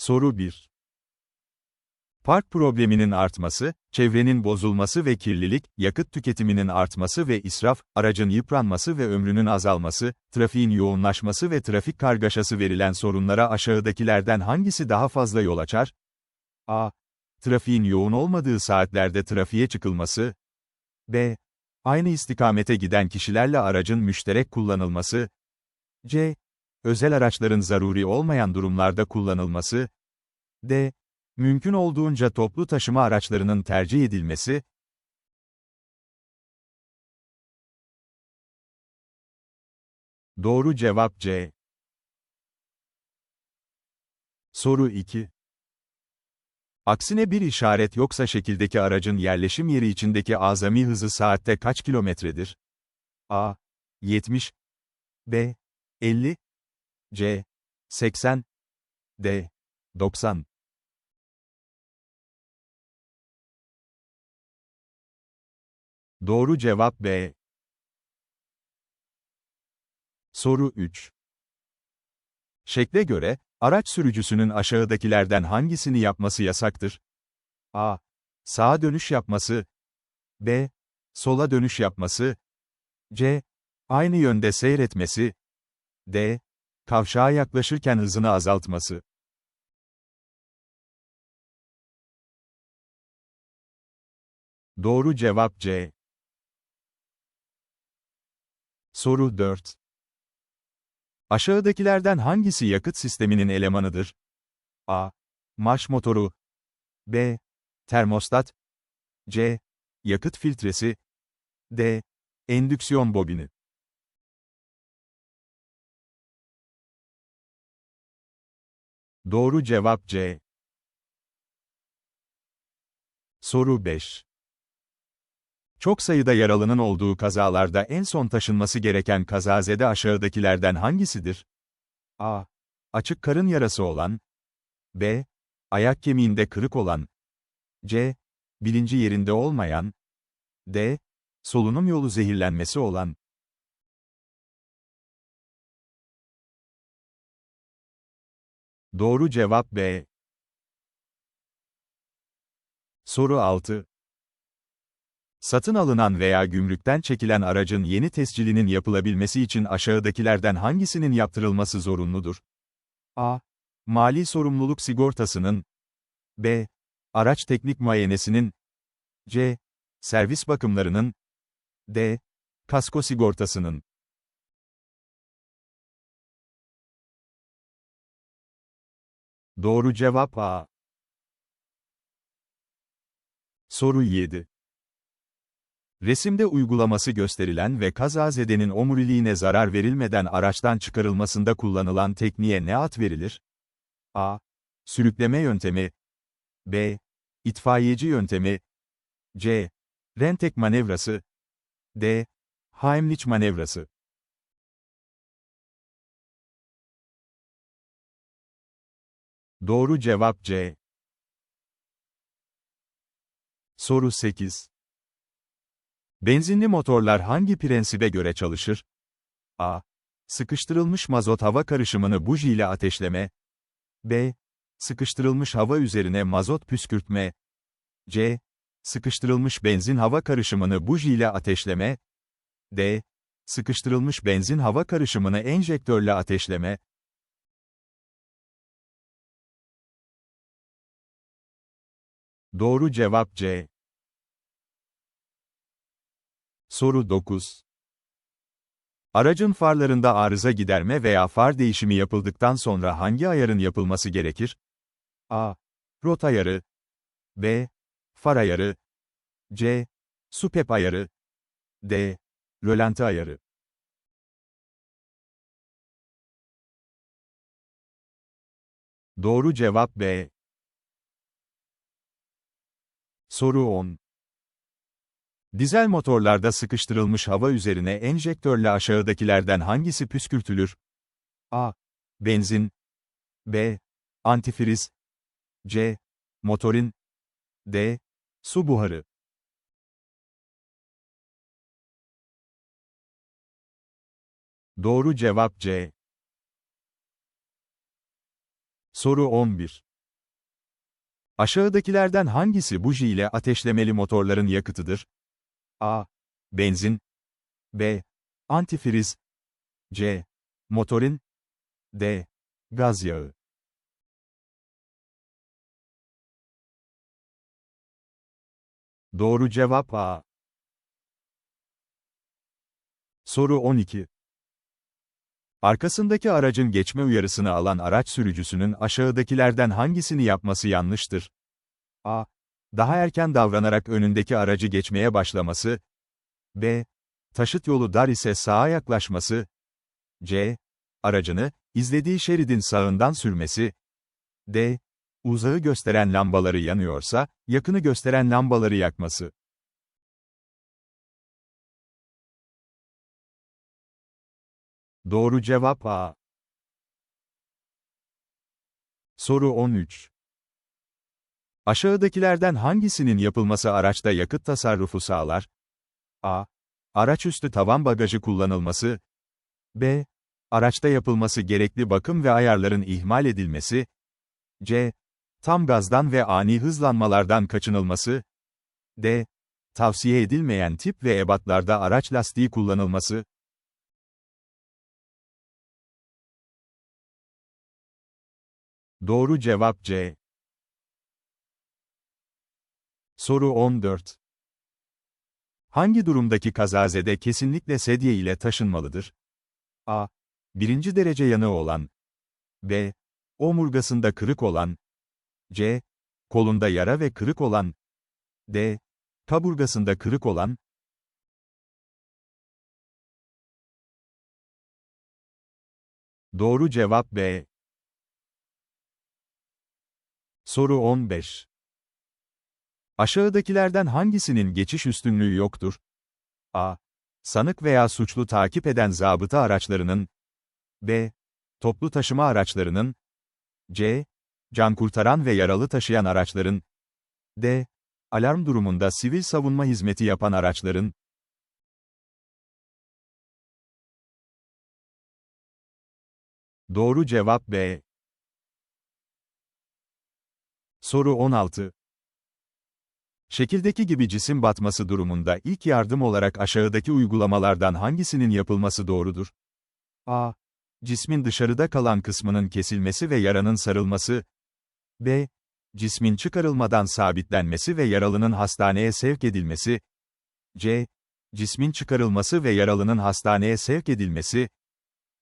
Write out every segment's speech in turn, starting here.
Soru 1. Park probleminin artması, çevrenin bozulması ve kirlilik, yakıt tüketiminin artması ve israf, aracın yıpranması ve ömrünün azalması, trafiğin yoğunlaşması ve trafik kargaşası verilen sorunlara aşağıdakilerden hangisi daha fazla yol açar? A. Trafiğin yoğun olmadığı saatlerde trafiğe çıkılması. B. Aynı istikamete giden kişilerle aracın müşterek kullanılması. C. Özel araçların zaruri olmayan durumlarda kullanılması. D. Mümkün olduğunca toplu taşıma araçlarının tercih edilmesi. Doğru cevap C. Soru 2. Aksine bir işaret yoksa şekildeki aracın yerleşim yeri içindeki azami hızı saatte kaç kilometredir? A. 70 B. 50 C. 80 D. 90 Doğru cevap B. Soru 3. Şekle göre, araç sürücüsünün aşağıdakilerden hangisini yapması yasaktır? A. Sağa dönüş yapması. B. Sola dönüş yapması. C. Aynı yönde seyretmesi. D. Kavşağa yaklaşırken hızını azaltması. Doğru cevap C. Soru 4. Aşağıdakilerden hangisi yakıt sisteminin elemanıdır? A. Marş motoru. B. Termostat. C. Yakıt filtresi. D. Endüksiyon bobini. Doğru cevap C. Soru 5. Çok sayıda yaralının olduğu kazalarda en son taşınması gereken kazazede aşağıdakilerden hangisidir? A. Açık karın yarası olan. B. Ayak kemiğinde kırık olan. C. Bilinci yerinde olmayan. D. Solunum yolu zehirlenmesi olan. Doğru cevap B. Soru 6. Satın alınan veya gümrükten çekilen aracın yeni tescilinin yapılabilmesi için aşağıdakilerden hangisinin yaptırılması zorunludur? A. Mali sorumluluk sigortasının. B. Araç teknik muayenesinin. C. Servis bakımlarının. D. Kasko sigortasının. Doğru cevap A. Soru 7. Resimde uygulaması gösterilen ve kazazedenin omuriliğine zarar verilmeden araçtan çıkarılmasında kullanılan tekniğe ne ad verilir? A. Sürükleme yöntemi. B. İtfaiyeci yöntemi. C. Rentek manevrası. D. Heimlich manevrası. Doğru cevap C. Soru 8. Benzinli motorlar hangi prensibe göre çalışır? A. Sıkıştırılmış mazot hava karışımını buji ile ateşleme. B. Sıkıştırılmış hava üzerine mazot püskürtme. C. Sıkıştırılmış benzin hava karışımını buji ile ateşleme. D. Sıkıştırılmış benzin hava karışımını enjektörle ateşleme. Doğru cevap C. Soru 9. Aracın farlarında arıza giderme veya far değişimi yapıldıktan sonra hangi ayarın yapılması gerekir? A. Rot ayarı. B. Far ayarı. C. Supep ayarı. D. Rölanti ayarı. Doğru cevap B. Soru 10. Dizel motorlarda sıkıştırılmış hava üzerine enjektörle aşağıdakilerden hangisi püskürtülür? A. Benzin. B. Antifriz. C. Motorin. D. Su buharı. Doğru cevap C. Soru 11. Aşağıdakilerden hangisi buji ile ateşlemeli motorların yakıtıdır? A. Benzin B. Antifriz C. Motorin D. Gaz yağı Doğru cevap A. Soru 12. Arkasındaki aracın geçme uyarısını alan araç sürücüsünün aşağıdakilerden hangisini yapması yanlıştır? A. Daha erken davranarak önündeki aracı geçmeye başlaması. B. Taşıt yolu dar ise sağa yaklaşması. C. Aracını, izlediği şeridin sağından sürmesi. D. Uzağı gösteren lambaları yanıyorsa, yakını gösteren lambaları yakması. Doğru cevap A. Soru 13. Aşağıdakilerden hangisinin yapılması araçta yakıt tasarrufu sağlar? A. Araç üstü tavan bagajı kullanılması. B. Araçta yapılması gerekli bakım ve ayarların ihmal edilmesi. C. Tam gazdan ve ani hızlanmalardan kaçınılması. D. Tavsiye edilmeyen tip ve ebatlarda araç lastiği kullanılması. Doğru cevap C. Soru 14. Hangi durumdaki kazazede kesinlikle sedye ile taşınmalıdır? A. Birinci derece yanığı olan. B. Omurgasında kırık olan. C. Kolunda yara ve kırık olan. D. Kaburgasında kırık olan. Doğru cevap B. Soru 15. Aşağıdakilerden hangisinin geçiş üstünlüğü yoktur? A. Sanık veya suçlu takip eden zabıta araçlarının. B. Toplu taşıma araçlarının. C. Can kurtaran ve yaralı taşıyan araçların. D. Alarm durumunda sivil savunma hizmeti yapan araçların. Doğru cevap B. Soru 16. Şekildeki gibi cisim batması durumunda ilk yardım olarak aşağıdaki uygulamalardan hangisinin yapılması doğrudur? A. Cismin dışarıda kalan kısmının kesilmesi ve yaranın sarılması. B. Cismin çıkarılmadan sabitlenmesi ve yaralının hastaneye sevk edilmesi. C. Cismin çıkarılması ve yaralının hastaneye sevk edilmesi.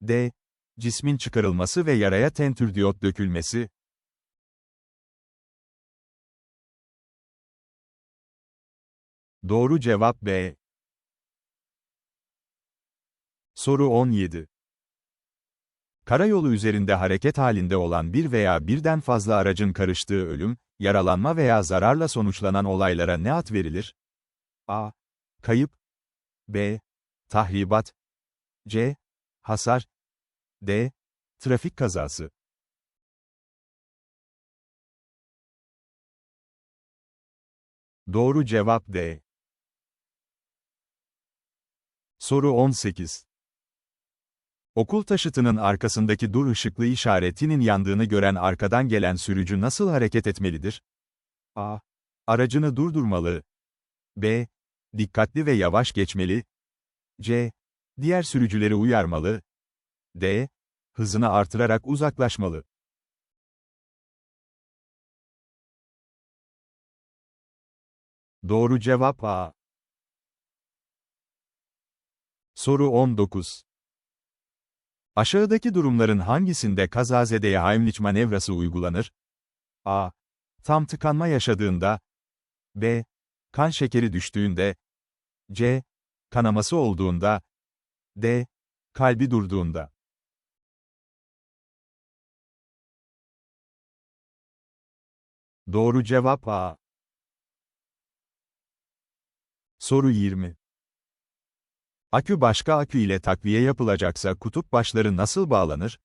D. Cismin çıkarılması ve yaraya tentürdiyot dökülmesi. Doğru cevap B. Soru 17. Karayolu üzerinde hareket halinde olan bir veya birden fazla aracın karıştığı ölüm, yaralanma veya zararla sonuçlanan olaylara ne ad verilir? A. Kayıp B. Tahribat C. Hasar D. Trafik kazası Doğru cevap D. Soru 18. Okul taşıtının arkasındaki dur ışıklı işaretinin yandığını gören arkadan gelen sürücü nasıl hareket etmelidir? A. Aracını durdurmalı. B. Dikkatli ve yavaş geçmeli. C. Diğer sürücüleri uyarmalı. D. Hızını artırarak uzaklaşmalı. Doğru cevap A. Soru 19. Aşağıdaki durumların hangisinde kazazedeye Heimlich manevrası uygulanır? A. Tam tıkanma yaşadığında. B. Kan şekeri düştüğünde. C. Kanaması olduğunda. D. Kalbi durduğunda. Doğru cevap A. Soru 20. Akü başka akü ile takviye yapılacaksa kutup başları nasıl bağlanır?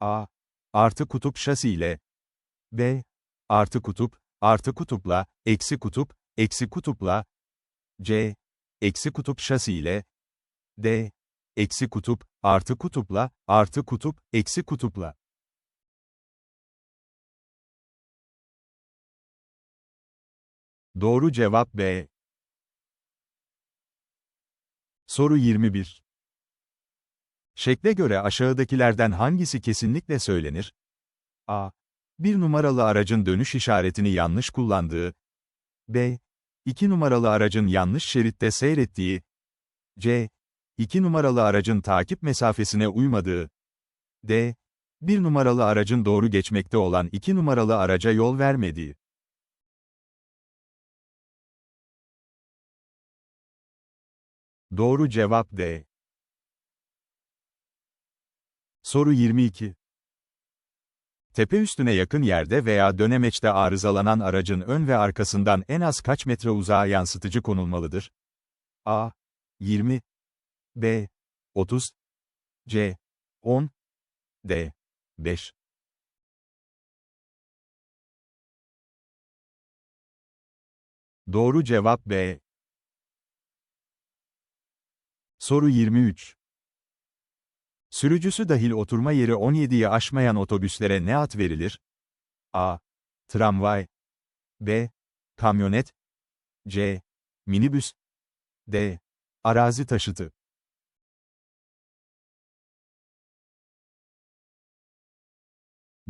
A. Artı kutup şasi ile. B. Artı kutup, artı kutupla, eksi kutup, eksi kutupla. C. Eksi kutup şasi ile. D. Eksi kutup, artı kutupla, artı kutup, eksi kutupla. Doğru cevap B. Soru 21. Şekle göre aşağıdakilerden hangisi kesinlikle söylenir? A. Bir numaralı aracın dönüş işaretini yanlış kullandığı. B. 2 numaralı aracın yanlış şeritte seyrettiği. C. 2 numaralı aracın takip mesafesine uymadığı. D. 1 numaralı aracın doğru geçmekte olan 2 numaralı araca yol vermediği. Doğru cevap D. Soru 22. Tepe üstüne yakın yerde veya dönemeçte arızalanan aracın ön ve arkasından en az kaç metre uzağa yansıtıcı konulmalıdır? A. 20 B. 30 C. 10 D. 5 Doğru cevap B. Soru 23. Sürücüsü dahil oturma yeri 17'yi aşmayan otobüslere ne ad verilir? A. Tramvay B. Kamyonet C. Minibüs D. Arazi taşıtı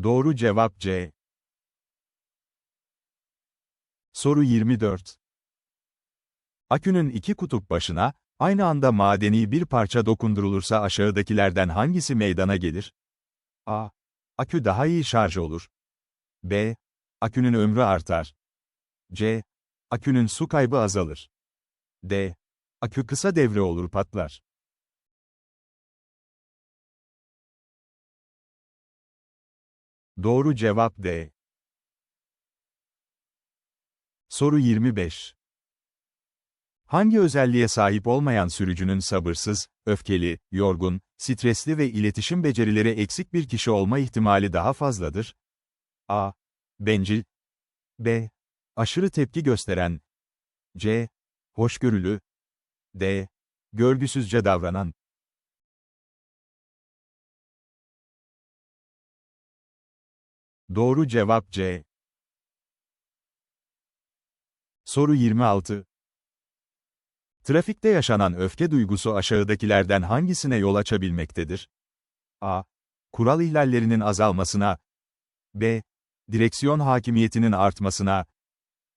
Doğru cevap C. Soru 24. Akünün iki kutup başına, aynı anda madeni bir parça dokundurulursa aşağıdakilerden hangisi meydana gelir? A. Akü daha iyi şarj olur. B. Akünün ömrü artar. C. Akünün su kaybı azalır. D. Akü kısa devre olur patlar. Doğru cevap D. Soru 25. Hangi özelliğe sahip olmayan sürücünün sabırsız, öfkeli, yorgun, stresli ve iletişim becerileri eksik bir kişi olma ihtimali daha fazladır? A. Bencil B. Aşırı tepki gösteren C. Hoşgörülü D. Görgüsüzce davranan Doğru cevap C. Soru 26. Trafikte yaşanan öfke duygusu aşağıdakilerden hangisine yol açabilmektedir? A. Kural ihlallerinin azalmasına. B. Direksiyon hakimiyetinin artmasına.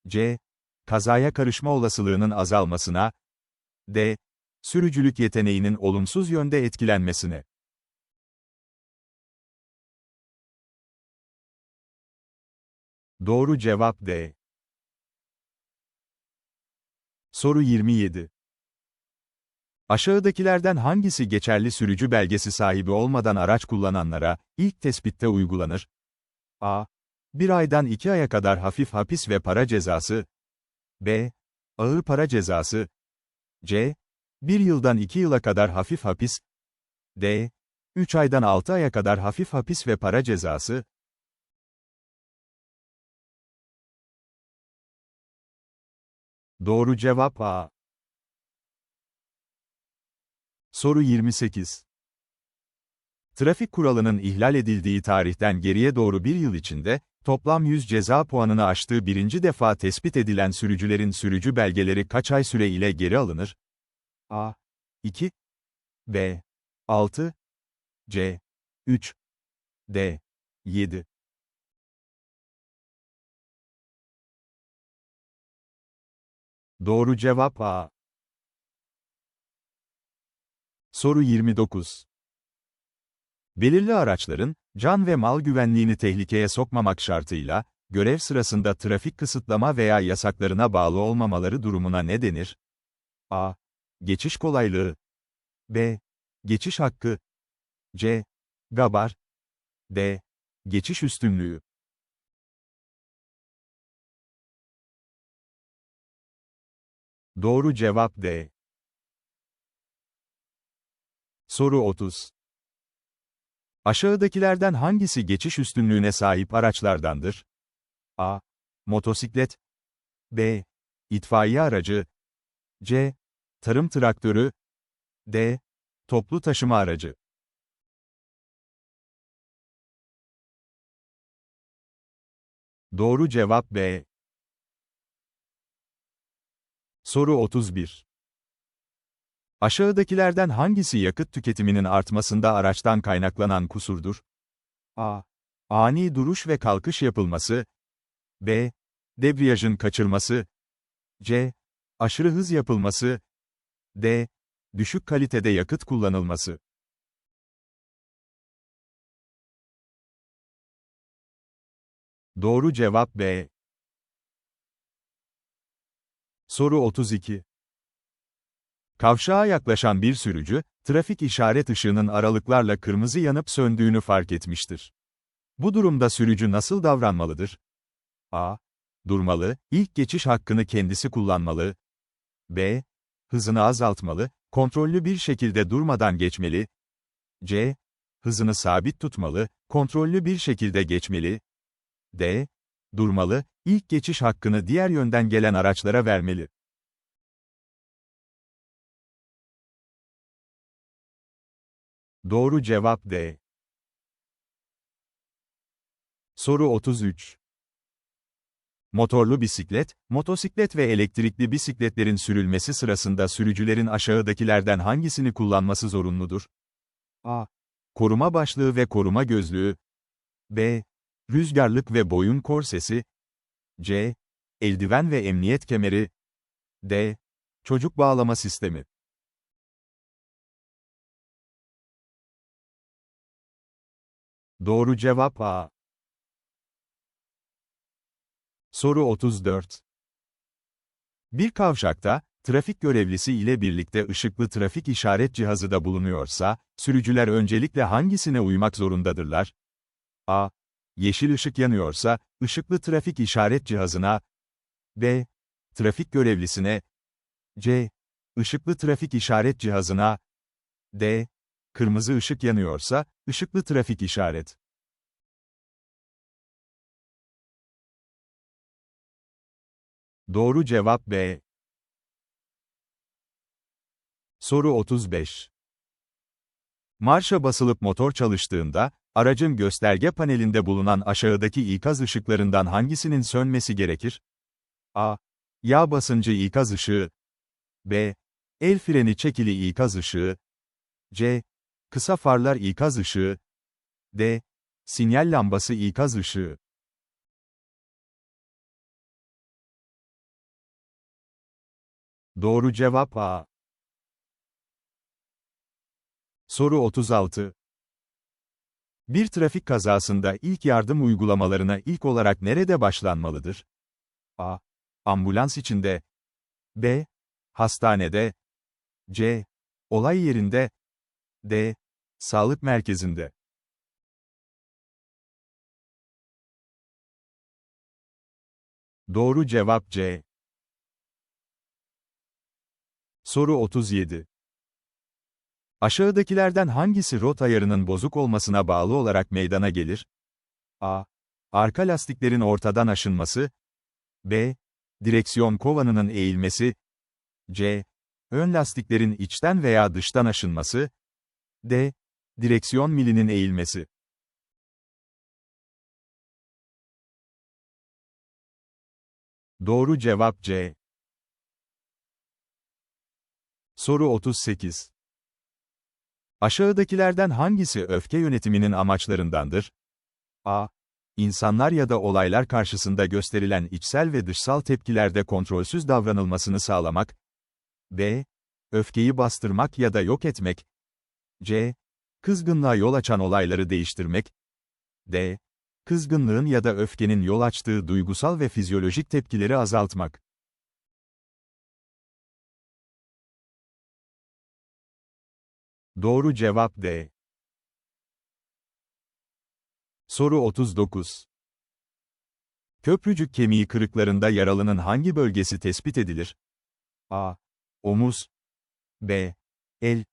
C. Kazaya karışma olasılığının azalmasına. D. Sürücülük yeteneğinin olumsuz yönde etkilenmesine. Doğru cevap D. Soru 27. Aşağıdakilerden hangisi geçerli sürücü belgesi sahibi olmadan araç kullananlara, ilk tespitte uygulanır? A. Bir aydan iki aya kadar hafif hapis ve para cezası. B. Ağır para cezası. C. Bir yıldan iki yıla kadar hafif hapis. D. Üç aydan altı aya kadar hafif hapis ve para cezası. Doğru cevap A. Soru 28. Trafik kuralının ihlal edildiği tarihten geriye doğru bir yıl içinde, toplam 100 ceza puanını aştığı birinci defa tespit edilen sürücülerin sürücü belgeleri kaç ay süre ile geri alınır? A. 2 B. 6 C. 3 D. 7 Doğru cevap A. Soru 29. Belirli araçların, can ve mal güvenliğini tehlikeye sokmamak şartıyla, görev sırasında trafik kısıtlama veya yasaklarına bağlı olmamaları durumuna ne denir? A. Geçiş kolaylığı. B. Geçiş hakkı. C. Gabar. D. Geçiş üstünlüğü. Doğru cevap D. Soru 30. Aşağıdakilerden hangisi geçiş üstünlüğüne sahip araçlardandır? A. Motosiklet B. İtfaiye aracı C. Tarım traktörü D. Toplu taşıma aracı Doğru cevap B. Soru 31. Aşağıdakilerden hangisi yakıt tüketiminin artmasında araçtan kaynaklanan kusurdur? A. Ani duruş ve kalkış yapılması. B. Debriyajın kaçırması. C. Aşırı hız yapılması. D. Düşük kalitede yakıt kullanılması. Doğru cevap B. Soru 32. Kavşağa yaklaşan bir sürücü, trafik işaret ışığının aralıklarla kırmızı yanıp söndüğünü fark etmiştir. Bu durumda sürücü nasıl davranmalıdır? A. Durmalı, ilk geçiş hakkını kendisi kullanmalı. B. Hızını azaltmalı, kontrollü bir şekilde durmadan geçmeli. C. Hızını sabit tutmalı, kontrollü bir şekilde geçmeli. D. Durmalı, ilk geçiş hakkını diğer yönden gelen araçlara vermeli. Doğru cevap D. Soru 33. Motorlu bisiklet, motosiklet ve elektrikli bisikletlerin sürülmesi sırasında sürücülerin aşağıdakilerden hangisini kullanması zorunludur? A. Koruma başlığı ve koruma gözlüğü. B. Rüzgarlık ve boyun korsesi. C. Eldiven ve emniyet kemeri. D. Çocuk bağlama sistemi. Doğru cevap A. Soru 34. Bir kavşakta, trafik görevlisi ile birlikte ışıklı trafik işaret cihazı da bulunuyorsa, sürücüler öncelikle hangisine uymak zorundadırlar? A. Yeşil ışık yanıyorsa, ışıklı trafik işaret cihazına, B. Trafik görevlisine, C. Işıklı trafik işaret cihazına, D. Kırmızı ışık yanıyorsa, ışıklı trafik işaret. Doğru cevap B. Soru 35. Marşa basılıp motor çalıştığında, aracın gösterge panelinde bulunan aşağıdaki ikaz ışıklarından hangisinin sönmesi gerekir? A. Yağ basıncı ikaz ışığı. B. El freni çekili ikaz ışığı. C. Kısa farlar ikaz ışığı. D. Sinyal lambası ikaz ışığı. Doğru cevap A. Soru 36. Bir trafik kazasında ilk yardım uygulamalarına ilk olarak nerede başlanmalıdır? A. Ambulans içinde. B. Hastanede. C. Olay yerinde. D. Sağlık merkezinde. Doğru cevap C. Soru 37. Aşağıdakilerden hangisi rot ayarının bozuk olmasına bağlı olarak meydana gelir? A. Arka lastiklerin ortadan aşınması. B. Direksiyon kovanının eğilmesi. C. Ön lastiklerin içten veya dıştan aşınması. D. Direksiyon milinin eğilmesi. Doğru cevap C. Soru 38. Aşağıdakilerden hangisi öfke yönetiminin amaçlarındandır? A. İnsanlar ya da olaylar karşısında gösterilen içsel ve dışsal tepkilerde kontrolsüz davranılmasını sağlamak. B. Öfkeyi bastırmak ya da yok etmek. C. Kızgınlığa yol açan olayları değiştirmek. D. Kızgınlığın ya da öfkenin yol açtığı duygusal ve fizyolojik tepkileri azaltmak. Doğru cevap D. Soru 39. Köprücük kemiği kırıklarında yaralının hangi bölgesi tespit edilir? A. Omuz. B. El.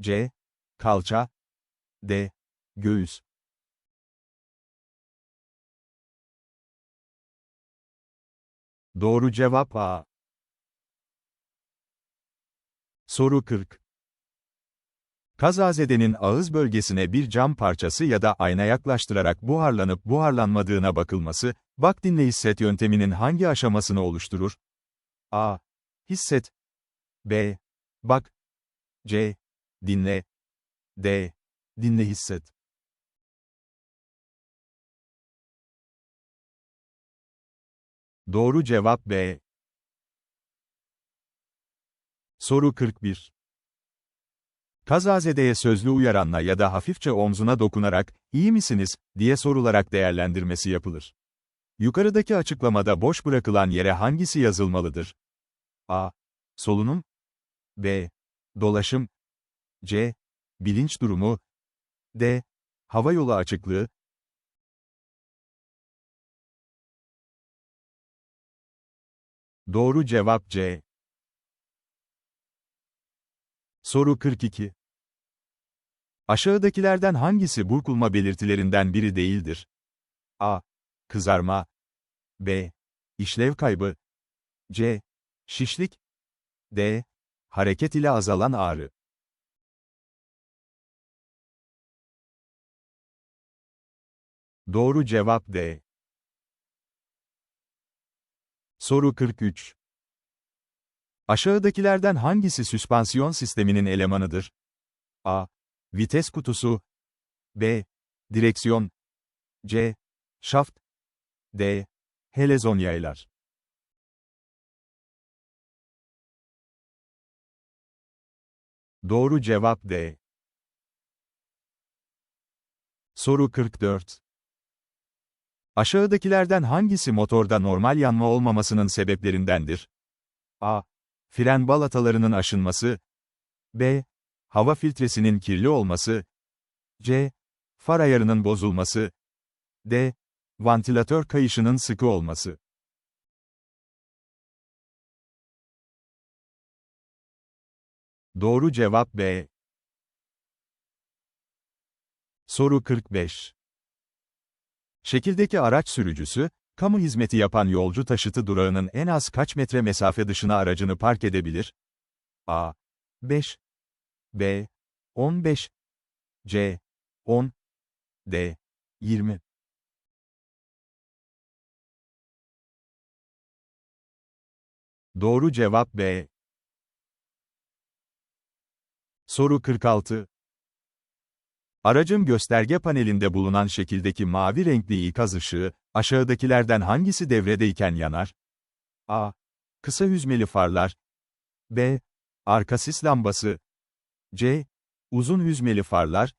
C. Kalça. D. Göğüs. Doğru cevap A. Soru 40. Kazazedenin ağız bölgesine bir cam parçası ya da ayna yaklaştırarak buharlanıp buharlanmadığına bakılması, bak dinle hisset yönteminin hangi aşamasını oluşturur? A. Hisset. B. Bak. C. Dinle. D. Dinle hisset. Doğru cevap B. Soru 41. Kazazedeye sözlü uyaranla ya da hafifçe omzuna dokunarak, iyi misiniz, diye sorularak değerlendirmesi yapılır. Yukarıdaki açıklamada boş bırakılan yere hangisi yazılmalıdır? A. Solunum. B. Dolaşım. C. Bilinç durumu. D. Hava yolu açıklığı. Doğru cevap C. Soru 42. Aşağıdakilerden hangisi burkulma belirtilerinden biri değildir? A. Kızarma. B. İşlev kaybı. C. Şişlik. D. Hareket ile azalan ağrı. Doğru cevap D. Soru 43. Aşağıdakilerden hangisi süspansiyon sisteminin elemanıdır? A. Vites kutusu. B. Direksiyon. C. Şaft. D. Helezon yaylar. Doğru cevap D. Soru 44. Aşağıdakilerden hangisi motorda normal yanma olmamasının sebeplerindendir? A. Fren balatalarının aşınması. B. Hava filtresinin kirli olması. C. Far ayarının bozulması. D. Vantilatör kayışının sıkı olması. Doğru cevap B. Soru 45. Şekildeki araç sürücüsü, kamu hizmeti yapan yolcu taşıtı durağının en az kaç metre mesafe dışına aracını park edebilir? A. 5 B. 15 C. 10 D. 20 Doğru cevap B. Soru 46. Aracın gösterge panelinde bulunan şekildeki mavi renkli ikaz ışığı, aşağıdakilerden hangisi devredeyken yanar? A. Kısa hüzmeli farlar. B. Arka sis lambası. C. Uzun hüzmeli farlar.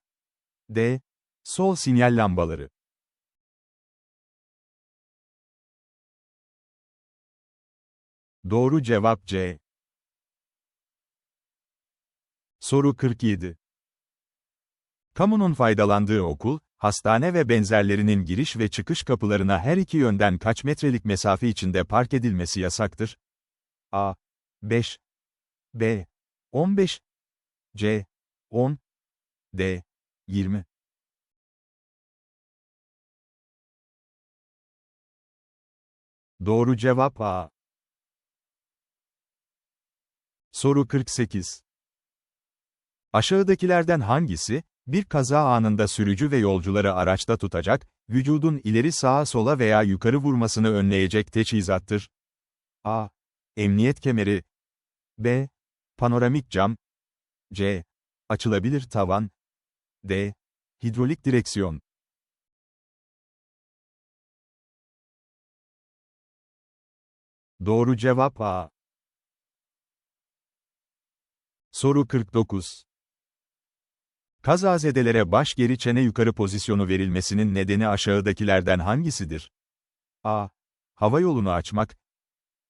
D. Sol sinyal lambaları. Doğru cevap C. Soru 47. Kamunun faydalandığı okul, hastane ve benzerlerinin giriş ve çıkış kapılarına her iki yönden kaç metrelik mesafe içinde park edilmesi yasaktır? A. 5 B. 15 C. 10 D. 20 Doğru cevap A. Soru 48. Aşağıdakilerden hangisi, bir kaza anında sürücü ve yolcuları araçta tutacak, vücudun ileri sağa sola veya yukarı vurmasını önleyecek teçhizattır? A. Emniyet kemeri. B. Panoramik cam. C. Açılabilir tavan. D. Hidrolik direksiyon. Doğru cevap A. Soru 49. Kazazedelere baş geri çene yukarı pozisyonu verilmesinin nedeni aşağıdakilerden hangisidir? A. Hava yolunu açmak.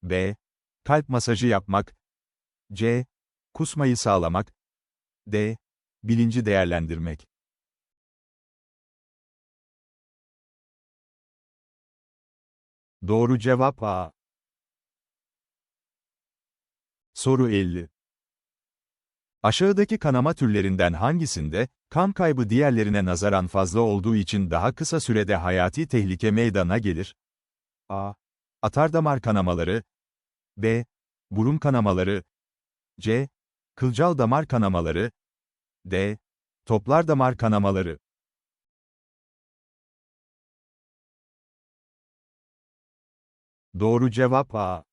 B. Kalp masajı yapmak. C. Kusmayı sağlamak. D. Bilinci değerlendirmek. Doğru cevap A. Soru 50. Aşağıdaki kanama türlerinden hangisinde, kan kaybı diğerlerine nazaran fazla olduğu için daha kısa sürede hayati tehlike meydana gelir? A. Atardamar kanamaları B. Burun kanamaları C. Kılcal damar kanamaları D. Toplar damar kanamaları Doğru cevap A.